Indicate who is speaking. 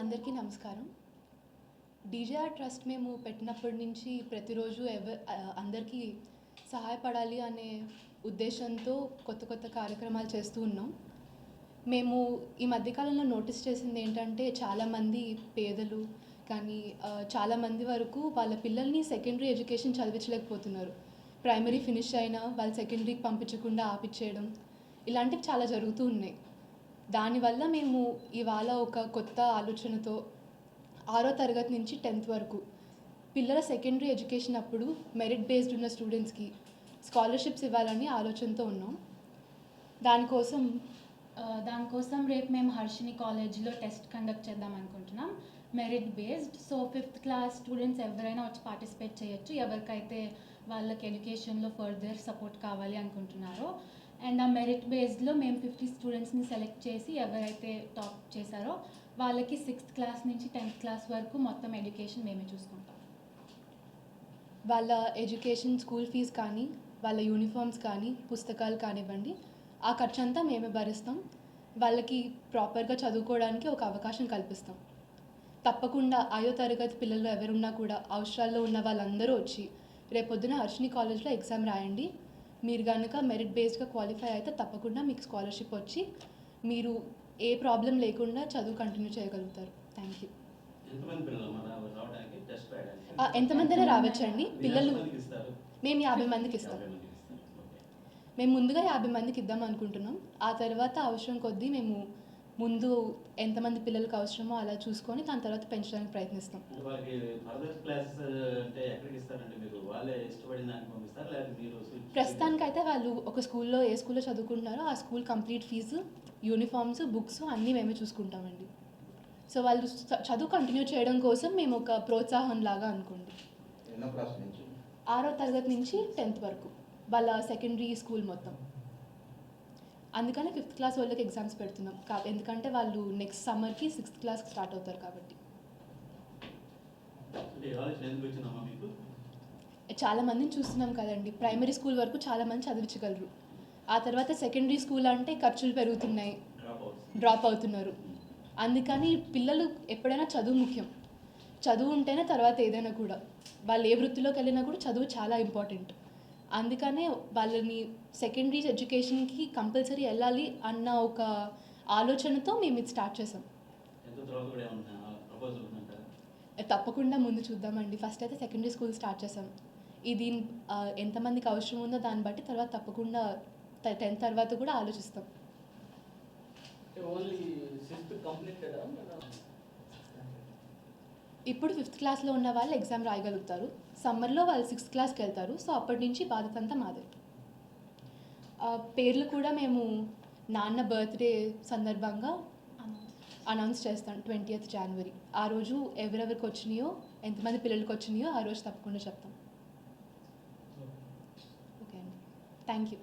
Speaker 1: అందరికీ నమస్కారం. DJR trust మేము పెట్టినప్పటి నుంచి ప్రతిరోజు ఎవ అందరికీ సహాయపడాలి అనే ఉద్దేశంతో కొత్త కొత్త కార్యక్రమాలు చేస్తూ ఉన్నాం. మేము ఈ మధ్యకాలంలో నోటీస్ చేసింది ఏంటంటే చాలామంది పేదలు కానీ చాలామంది వరకు వాళ్ళ పిల్లల్ని సెకండరీ ఎడ్యుకేషన్ చదివించలేకపోతున్నారు. ప్రైమరీ ఫినిష్ అయినా వాళ్ళు సెకండరీకి పంపించకుండా ఆపిచ్చేయడం ఇలాంటివి చాలా జరుగుతూ ఉన్నాయి. దానివల్ల మేము ఇవాళ ఒక కొత్త ఆలోచనతో ఆరో తరగతి నుంచి టెన్త్ వరకు పిల్లల సెకండరీ ఎడ్యుకేషన్ అప్పుడు మెరిట్ బేస్డ్ ఉన్న స్టూడెంట్స్కి స్కాలర్షిప్స్ ఇవ్వాలని ఆలోచనతో ఉన్నాం. దానికోసం
Speaker 2: దానికోసం రేపు మేము హర్షిని కాలేజ్లో టెస్ట్ కండక్ట్ చేద్దాం అనుకుంటున్నాం. Merit based so fifth class students ఎవరైనా వచ్చి పార్టిసిపేట్ చేయొచ్చు. ఎవరికైతే వాళ్ళకి ఎడ్యుకేషన్లో ఫర్దర్ సపోర్ట్ కావాలి అనుకుంటున్నారో. అండ్ ఆ మెరిట్ బేస్డ్లో మేము ఫిఫ్టీ స్టూడెంట్స్ని సెలెక్ట్ చేసి ఎవరైతే టాప్ చేశారో వాళ్ళకి సిక్స్త్ క్లాస్ నుంచి టెన్త్ క్లాస్ వరకు మొత్తం ఎడ్యుకేషన్ మేమే చూసుకుంటాం.
Speaker 1: వాళ్ళ ఎడ్యుకేషన్ స్కూల్ ఫీజు కానీ వాళ్ళ యూనిఫామ్స్ కానీ పుస్తకాలు కానివ్వండి ఆ ఖర్చు అంతా మేమే భరిస్తాం. వాళ్ళకి ప్రాపర్గా చదువుకోవడానికి ఒక అవకాశం కల్పిస్తాం. తప్పకుండా ఐదో తరగతి పిల్లలు ఎవరున్నా కూడా అవసరాల్లో ఉన్న వాళ్ళందరూ వచ్చి రేపొద్దున హర్షిని కాలేజ్లో ఎగ్జామ్ రాయండి. మీరు కనుక మెరిట్ బేస్డ్గా క్వాలిఫై అయితే తప్పకుండా మీకు స్కాలర్షిప్ వచ్చి మీరు ఏ ప్రాబ్లం లేకుండా చదువు కంటిన్యూ చేయగలుగుతారు. Thank you.
Speaker 3: ఎంతమంది
Speaker 1: ఎంతమందైనా రావచ్చండి. పిల్లలు మేము యాభై మందికి ఇస్తాం. మేము ముందుగా యాభై మందికి ఇద్దాం అనుకుంటున్నాం. ఆ తర్వాత అవసరం కొద్దీ మేము ముందు ఎంతమంది పిల్లలకు అవసరమో అలా చూసుకొని దాని తర్వాత పెంచడానికి ప్రయత్నిస్తాం.
Speaker 3: ఇస్తారంటే మీరు? వాళ్ళే
Speaker 1: ఒక స్కూల్లో ఏ స్కూల్లో చదువుకుంటున్నారో ఆ school complete fees uniforms books అన్నీ మేమే చూసుకుంటామండి. సో వాళ్ళు చదువు కంటిన్యూ చేయడం కోసం మేము ఒక ప్రోత్సాహం లాగా అనుకోండి. ఆరో తరగతి నుంచి టెన్త్ వరకు వాళ్ళ సెకండరీ స్కూల్ మొత్తం. అందుకని ఫిఫ్త్ క్లాస్ వాళ్ళకి ఎగ్జామ్స్ పెడుతున్నాం. కా ఎందుకంటే వాళ్ళు నెక్స్ట్ సమ్మర్కి సిక్స్త్ క్లాస్కి స్టార్ట్ అవుతారు కాబట్టి. చాలా మందిని చూస్తున్నాం కదండి. ప్రైమరీ స్కూల్ వరకు చాలా మంది చదివించగలరు. ఆ తర్వాత సెకండరీ స్కూల్ అంటే ఖర్చులు పెరుగుతున్నాయి.
Speaker 3: డ్రాప్
Speaker 1: అవుతున్నారు. అందుకని పిల్లలు ఎప్పుడైనా చదువు ముఖ్యం. చదువు ఉంటేనే తర్వాత ఏదైనా కూడా. వాళ్ళు ఏ వృత్తిలోకి వెళ్ళినా కూడా చదువు చాలా ఇంపార్టెంట్ అందుకనే వాళ్ళని సెకండరీ ఎడ్యుకేషన్కి కంపల్సరీ వెళ్ళాలి అన్న ఒక ఆలోచనతో మేము ఇది స్టార్ట్ చేసాం. తప్పకుండా ముందు చూద్దామండి. ఫస్ట్ అయితే సెకండరీ స్కూల్ స్టార్ట్ చేసాం. ఇది ఎంతమందికి అవసరం ఉందో దాన్ని బట్టి తర్వాత తప్పకుండా టెన్త్ తర్వాత కూడా ఆలోచిస్తాం.
Speaker 4: Only completed?
Speaker 1: ఇప్పుడు ఫిఫ్త్ క్లాస్లో ఉన్న వాళ్ళు ఎగ్జామ్ రాయగలుగుతారు. సమ్మర్లో వాళ్ళు సిక్స్త్ క్లాస్కి వెళ్తారు. సో అప్పటి నుంచి బాధ్యత అంతా మాదే పేర్లు కూడా మేము నాన్న బర్త్డే సందర్భంగా అనౌన్స్ చేస్తాం. ట్వంటీయత్ జనవరి. ఆ రోజు ఎవరెవరికి వచ్చినాయో ఎంతమంది పిల్లలకి వచ్చినాయో ఆ రోజు తప్పకుండా చెప్తాం. ఓకే. అండి. Thank you